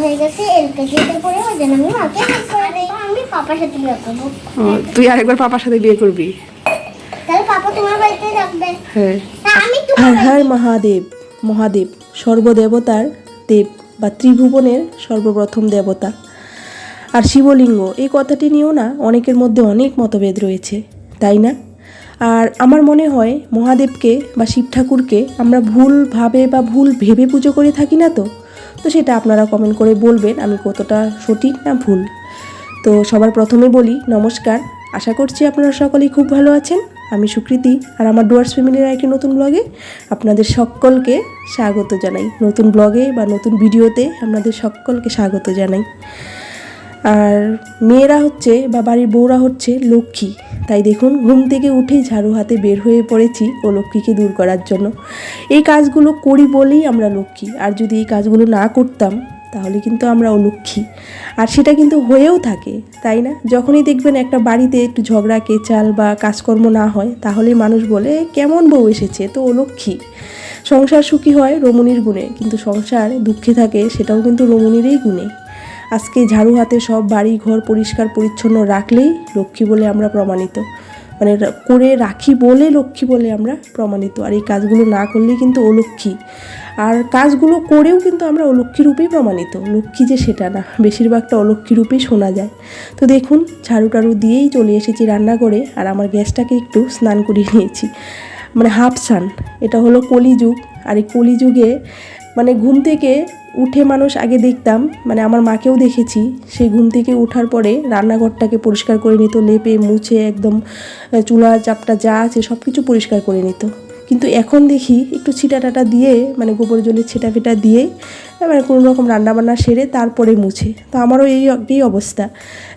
হয়ে গেছে এলকেজিতে পড়ে ওই জন্য আমি মাকে হেল্প করে দিই। আমি পাপার সাথে বিয়ে করব। তুই আরেকবার পাপার সাথে বিয়ে করবি? তাহলে পাপা তোমার বাড়িতে থাকবে। হ্যাঁ। আমি হর হর মহাদেব মহাদেব সর্বদেবতার দেব বা ত্রিভুবনের সর্বপ্রথম দেবতা। আর শিবলিঙ্গ এই কথাটি নিয়েও না অনেকের মধ্যে অনেক মতভেদ রয়েছে তাই না? আর আমার মনে হয় মহাদেবকে বা শিব ঠাকুরকে আমরা ভুলভাবে বা ভুল ভেবে পুজো করে থাকি না তো? তো সেটা আপনারা কমেন্ট করে বলবেন আমি কতটা সঠিক না ভুল। তো সবার প্রথমে বলি, নমস্কার। আশা করছি আপনারা সকলেই খুব ভালো আছেন। আমি সুকৃতি আর আমার ডুয়ার্স ফ্যামিলির একটি নতুন ব্লগে আপনাদের সকলকে স্বাগত জানাই। নতুন ব্লগে বা নতুন ভিডিওতে আপনাদের সকলকে স্বাগত জানাই। আর মেয়েরা হচ্ছে বা বাড়ির বউরা হচ্ছে লক্ষ্মী। তাই দেখুন, ঘুম থেকে উঠেই ঝাড়ু হাতে বের হয়ে পড়েছি ও লক্ষ্মীকে দূর করার জন্য। এই কাজগুলো করি বলেই আমরা লক্ষ্মী। আর যদি এই কাজগুলো না করতাম, তাহলে কিন্তু আমরা অলক্ষ্মী। আর সেটা কিন্তু হয়েও থাকে, তাই না? যখনই দেখবেন একটা বাড়িতে একটু ঝগড়া, কেচাল বা কাজকর্ম না হয়, তাহলে মানুষ বলে, কেমন বউ এসেছে, তো অলক্ষ্মী সংসার সুখী হয় রমণীর গুণে, কিন্তু সংসার দুঃখে থাকে, সেটাও কিন্তু রমণীরই গুণে। আজকে ঝাড়ু হাতে সব বাড়ি ঘর পরিষ্কার পরিচ্ছন্ন রাখলেই লক্ষ্মী বলে আমরা প্রমাণিত। মানে করে রাখি বলে লক্ষ্মী বলে আমরা প্রমাণিত। আর এই কাজগুলো না করলেই কিন্তু অলক্ষ্মী। আর কাজগুলো করেও কিন্তু আমরা অলক্ষ্মী রূপেই প্রমাণিত। লক্ষ্মী যে সেটা না, বেশিরভাগটা অলক্ষ্মী রূপেই শোনা যায়। তো দেখুন, ঝাড়ু টাড়ু দিয়েই চলে এসেছি রান্না করে আর আমার গ্যাসটাকে একটু স্নান করিয়ে নিয়েছি। মানে হাফ সান এটা হলো কলিযুগ। আর এই কলিযুগে মানে ঘুম থেকে উঠে মানুষ আগে দেখতাম মানে আমার মাকেও দেখেছি সেই ঘুম থেকে ওঠার পরে রান্নাঘরটাকে পরিষ্কার করে নিত, লেপে, মুছে একদম চুলা, চাপটা যা আছে সব কিছু পরিষ্কার করে নিত। কিন্তু এখন দেখি একটু ছিটা টাটা দিয়ে মানে গোবর জলের ছিটা ফিটা দিয়ে মানে কোনো রকম রান্নাবান্না সেরে তারপরে মুছে। তো আমারও এই এই অবস্থা।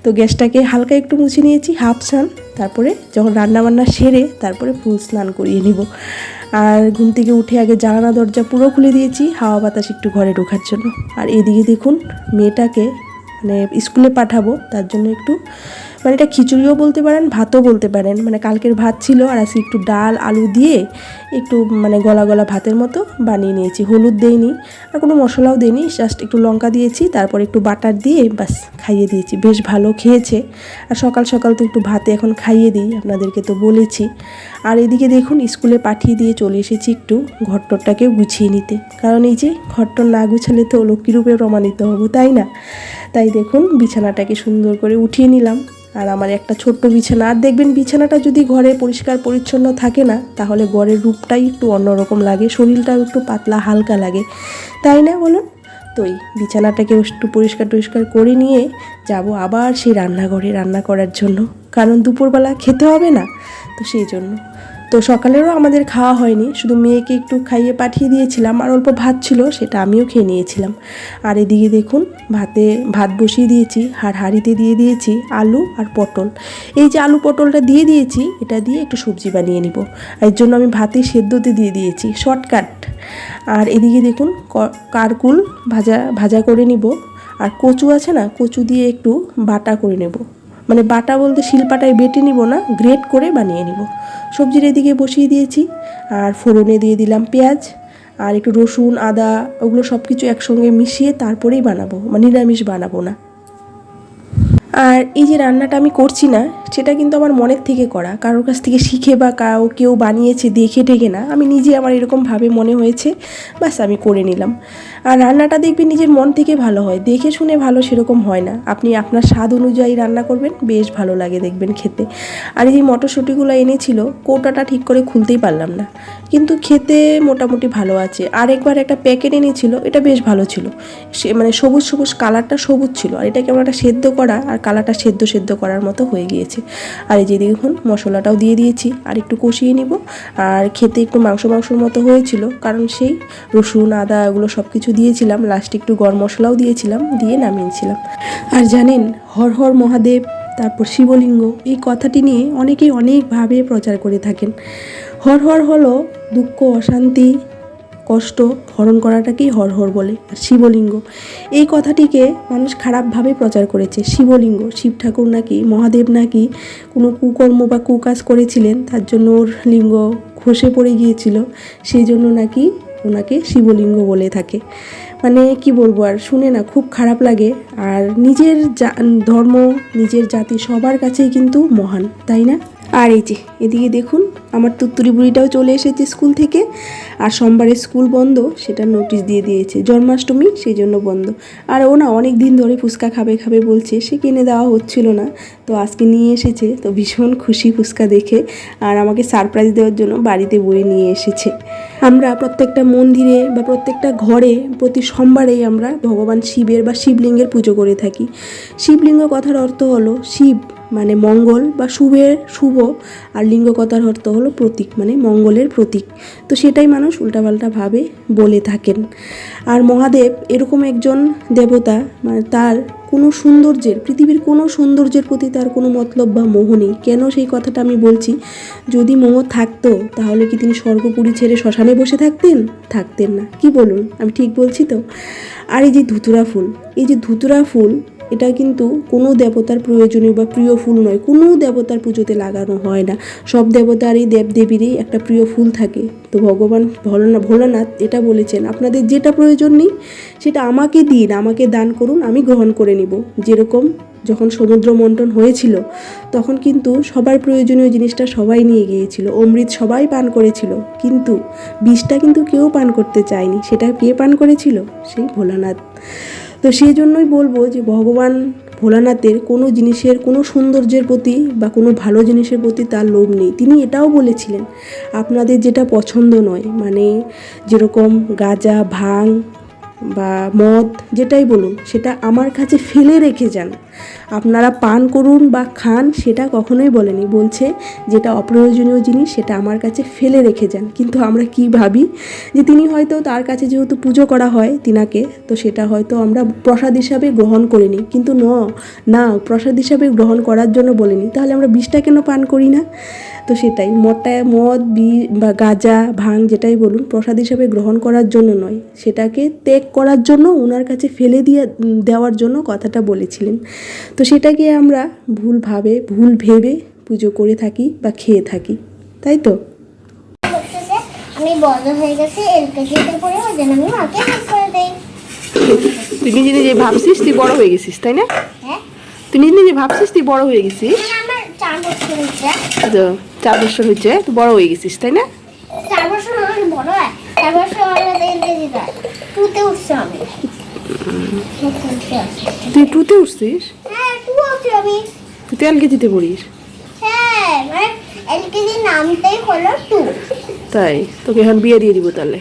তো গ্যাসটাকে হালকা একটু মুছে নিয়েছি, হাফ স্নান তারপরে যখন রান্নাবান্না সেরে তারপরে ফুল স্নান করিয়ে নিব। আর ঘুম থেকে উঠে আগে জানালা, দরজা পুরো খুলে দিয়েছি, হাওয়া বাতাস একটু ঘরে ঢোকার জন্য। আর এদিকে দেখুন, মেয়েটাকে মানে স্কুলে পাঠাবো, তার জন্য একটু মানে এটা খিচুড়িও বলতে পারেন, ভাতও বলতে পারেন। মানে কালকের ভাত ছিল, আর আজকে একটু ডাল, আলু দিয়ে একটু মানে গলা গলা ভাতের মতো বানিয়ে নিয়েছি। হলুদ দেইনি, আর কোনো মশলাও দেইনি জাস্ট একটু লঙ্কা দিয়েছি, তারপর একটু বাটার দিয়ে বাস খাইয়ে দিয়েছি। বেশ ভালো খেয়েছে। আর সকাল সকাল তো একটু ভাতে এখন খাইয়ে দিই, আপনাদেরকে তো বলেছি। আর এদিকে দেখুন, স্কুলে পাঠিয়ে দিয়ে চলে এসেছি একটু ঘরটরটাকেও গুছিয়ে নিতে। কারণ এই যে ঘরটর না গুছালে তো লক্ষ্মীরূপে প্রমাণিত হব, তাই না? তাই দেখুন, বিছানাটাকে সুন্দর করে উঠিয়ে নিলাম। আর আমার একটা ছোট্ট বিছানা। আর দেখবেন বিছানাটা যদি ঘরে পরিষ্কার পরিচ্ছন্ন থাকে না, তাহলে ঘরের রূপটাই একটু অন্যরকম লাগে, শরীরটাও একটু পাতলা, হালকা লাগে। তাই না বলুন? তো এই বিছানাটাকে একটু পরিষ্কার টরিষ্কার করে নিয়ে যাব আবার সেই রান্নাঘরে রান্না করার জন্য। কারণ দুপুরবেলা খেতে হবে না, তো সেই জন্য। তো সকালেরও আমাদের খাওয়া হয়নি, শুধু মেয়েকে একটু খাইয়ে পাঠিয়ে দিয়েছিলাম, আর অল্প ভাত ছিল, সেটা আমিও খেয়ে নিয়েছিলাম। আর এদিকে দেখুন, ভাতে ভাত বসিয়ে দিয়েছি, আর হাঁড়িতে দিয়ে দিয়েছি আলু আর পটল। এই যে আলু পটলটা দিয়ে দিয়েছি, এটা দিয়ে একটু সবজি বানিয়ে নিব। এর জন্য আমি ভাতে সেদ্ধতে দিয়ে দিয়েছি, শর্টকাট। আর এদিকে দেখুন কারকুল ভাজা ভাজা করে নিব। আর কচু আছে না, কচু দিয়ে একটু বাটা করে নেব। মানে বাটা বলতে শিলপাটায় বেটে নিব না, গ্রেট করে বানিয়ে নিব। সবজির এদিকে বসিয়ে দিয়েছি, আর ফোড়নে দিয়ে দিলাম পেঁয়াজ, আর একটু রসুন, আদা, ওগুলো সব কিছু একসঙ্গে মিশিয়ে তারপরেই বানাবো মানে নিরামিষ বানাবো না। আর এই যে রান্নাটা আমি করছি না সেটা কিন্তু আমার মনের থেকে করা। কারোর কাছ থেকে শিখে বা কাউ, কেউ বানিয়েছে দেখে টেকে না। আমি নিজে আমার এরকমভাবে মনে হয়েছে বাস আমি করে নিলাম। আর রান্নাটা দেখবেন নিজের মন থেকে ভালো হয়। দেখে শুনে ভালো সেরকম হয় না। আপনি আপনার স্বাদ অনুযায়ী রান্না করবেন, বেশ ভালো লাগে দেখবেন খেতে। আর এই মটরশুঁটিগুলো এনেছিল, কোটাটা ঠিক করে খুলতেই পারলাম না। কিন্তু খেতে মোটামুটি ভালো আছে। আর একবার একটা প্যাকেট এনেছিল, এটা বেশ ভালো ছিল। সে মানে সবুজ সবুজ, কালারটা সবুজ ছিল। আর এটা কেমন একটা সেদ্ধ করা, আর কালারটা সেদ্ধ সেদ্ধ করার মতো হয়ে গিয়েছে। আর এই যে দেখুন, মশলাটাও দিয়ে দিয়েছি। আর একটু কষিয়ে নিব। আর খেতে একটু মাংস মাংসর মতো হয়েছিল, কারণ সেই রসুন, আদা, এগুলো সব কিছু দিয়েছিলাম লাস্টে একটু গরম মশলাও দিয়েছিলাম, দিয়ে নামিয়েছিলাম। আর জানেন, হর হর মহাদেব, তারপর শিবলিঙ্গ, এই কথাটি নিয়ে অনেকেই অনেকভাবে প্রচার করে থাকেন। হর হর হলো দুঃখ, অশান্তি কষ্ট হরণ করাটাকেই হর হর বলে, আর শিবলিঙ্গ। এই কথাটিকে মানুষ খারাপভাবে প্রচার করেছে। শিবলিঙ্গ, শিব ঠাকুর নাকি, মহাদেব নাকি কোনো কুকর্ম বা কুকাজ করেছিলেন, তার জন্য ওর লিঙ্গ খসে পড়ে গিয়েছিল, সেই জন্য নাকি ওনাকে শিবলিঙ্গ বলে থাকে। মানে কি বলব, আর শুনে না খুব খারাপ লাগে। আর নিজের ধর্ম, নিজের জাতি সবার কাছেই কিন্তু মহান, তাই না? আর এই যে, এদিকে দেখুন, আমার তুত্তুরি বুড়িটাও চলে এসেছে স্কুল থেকে। আর সোমবারে স্কুল বন্ধ, সেটা নোটিশ দিয়ে দিয়েছে। জন্মাষ্টমী, সেই জন্য বন্ধ। আর ও না অনেক দিন ধরে ফুচকা খাবে খাবে বলছে, সে কিনে দেওয়া হচ্ছিল না। তো আজকে নিয়ে এসেছে, তো ভীষণ খুশি ফুচকা দেখে। আর আমাকে সারপ্রাইজ দেওয়ার জন্য বাড়িতে বয়ে নিয়ে এসেছে। আমরা প্রত্যেকটা মন্দিরে বা প্রত্যেকটা ঘরে প্রতি সোমবারেই আমরা ভগবান শিবের বা শিবলিঙ্গের পুজো করে থাকি। শিবলিঙ্গ কথার অর্থ হলো শিব। মানে মঙ্গল বা শুভের শুভ আর লিঙ্গ কথার অর্থ হলো প্রতীক মানে মঙ্গলের প্রতীক। তো সেটাই মানুষ উল্টাপাল্টাভাবে বলে থাকেন। আর মহাদেব এরকম একজন দেবতা মানে তার কোনো সৌন্দর্যের, পৃথিবীর কোনো সৌন্দর্যের প্রতি তার কোনো মতলব বা মোহ নেই। কেন সেই কথাটা আমি বলছি? যদি মোহ থাকতো, তাহলে কি তিনি স্বর্গপুরী ছেড়ে শ্মশানে বসে থাকতেন? থাকতেন না। কি বলুন? আমি ঠিক বলছি তো? আর এই যে ধুতুরা ফুল, এই যে ধুতুরা ফুল এটা কিন্তু কোনো দেবতার প্রয়োজনীয় বা প্রিয় ফুল নয়। কোনো দেবতার পুজোতে লাগানো হয় না। সব দেবতারই, দেবদেবীরই একটা প্রিয় ফুল থাকে। তো ভগবান ভোলানাথ ভোলানাথ এটা বলেছেন, আপনাদের যেটা প্রয়োজন নেই, সেটা আমাকে দিন, আমাকে দান করুন, আমি গ্রহণ করে নিব। যেরকম যখন সমুদ্র মন্থন হয়েছিল, তখন কিন্তু সবার প্রয়োজনীয় জিনিসটা সবাই নিয়ে গিয়েছিল। অমৃত সবাই পান করেছিল। কিন্তু বিষটা কিন্তু কেউ পান করতে চায়নি। সেটা কে পান করেছিল? সেই ভোলানাথ। তো সেই জন্যই বলব যে ভগবান ভোলানাথের কোনো জিনিসের, কোনো সৌন্দর্যের প্রতি বা কোনো ভালো জিনিসের প্রতি তার লোভ নেই। তিনি এটাও বলেছিলেন, আপনাদের যেটা পছন্দ নয় মানে যেরকম গাঁজা, ভাং বা মদ, যেটাই বলুন, সেটা আমার কাছে ফেলে রেখে যান। আপনারা পান করুন বা খান, সেটা কখনোই বলেনি। বলছে যেটা অপ্রয়োজনীয় জিনিস, সেটা আমার কাছে ফেলে রেখে যান। কিন্তু আমরা কি ভাবি? যে তিনি হয়তো তার কাছে যেহেতু পুজো করা হয় তিনাকে, তো সেটা হয়তো আমরা প্রসাদ হিসাবে গ্রহণ করে নিই কিন্তু ন, না, প্রসাদ হিসাবে গ্রহণ করার জন্য বলিনি। তাহলে আমরা বিষটা কেন পান করি না? তো সেটাই, মদটা, মদ বি বা গাঁজা, ভাং, যেটাই বলুন, প্রসাদ হিসাবে গ্রহণ করার জন্য নয়। সেটাকে ত্যাগ করার জন্য ওনার কাছে ফেলে দিয়ে দেওয়ার জন্য কথাটা বলেছিলেন। তো সেটাকে আমরা ভুলভাবে ভুল ভেবে পুজো করে থাকি বা খেয়ে থাকি। তাই তো? আমি বড় হয়ে গেছি এলকেজিতে পড়ে ওই জন্য আমি মাকে হেল্প করে দেই। তুই নিজে নিজে ভাবছিস তুই বড় হয়ে গেছিস তাই না? হ্যাঁ। তুই নিজে নিজে ভাবছিস তুই বড় হয়ে গেছিস? আমার চার বছর হয়েছে। তো চার বছর হয়েছে তুই বড় হয়ে গেছিস তাই না? তুই টুতে উঠছিস? হ্যাঁ আমি। তুই তো এলকেজিতে পড়িস হ্যাঁ মানে এলকেজি নামটাই হলো টু। তাই তোকে এখন বিয়ে দিয়ে দিব তাহলে।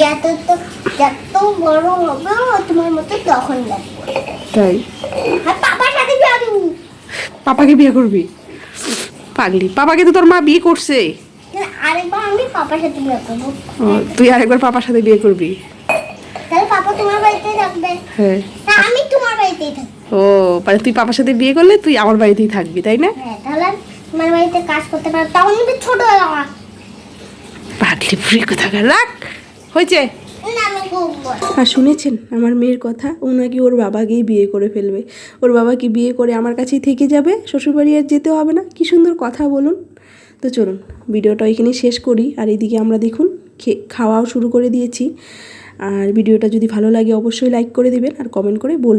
যত তো যত বড় হবে তোমার মতো তখন তাই? আর পাপার সাথে যাব। পাপাকে বিয়ে করবি? পাগলি পাপাকে তো তোর মা বিয়ে করছে। আরেকবার আমি পাপার সাথে বিয়ে করব। তুই আরেকবার পাপার সাথে বিয়ে করবি? তাহলে পাপা তোমার বাড়িতে থাকবে। হ্যাঁ। আমি তোমার বাড়িতেই থাকব। ও মানে তুই পাপার সাথে বিয়ে করলে তুই আমার বাড়িতেই থাকবি তাই না? হ্যাঁ তাহলে বাড়িতে কাজ করতে পারব। তখন কিন্তু ছোট হয়ে ফুরি কোথাকার রাখ হয়েছে? আর শুনেছেন আমার মেয়ের কথা ও নাকি ওর বাবাকেই বিয়ে করে ফেলবে। ওর বাবাকে বিয়ে করে আমার কাছেই থেকে যাবে? শ্বশুরবাড়ি আর যেতে হবে না? কি সুন্দর কথা বলুন। তো চলুন, ভিডিওটা এখানেই শেষ করি। আর এইদিকে আমরা দেখুন খাওয়াও শুরু করে দিয়েছি। আর ভিডিওটা যদি ভালো লাগে, অবশ্যই লাইক করে দেবেন আর কমেন্ট করে বলবেন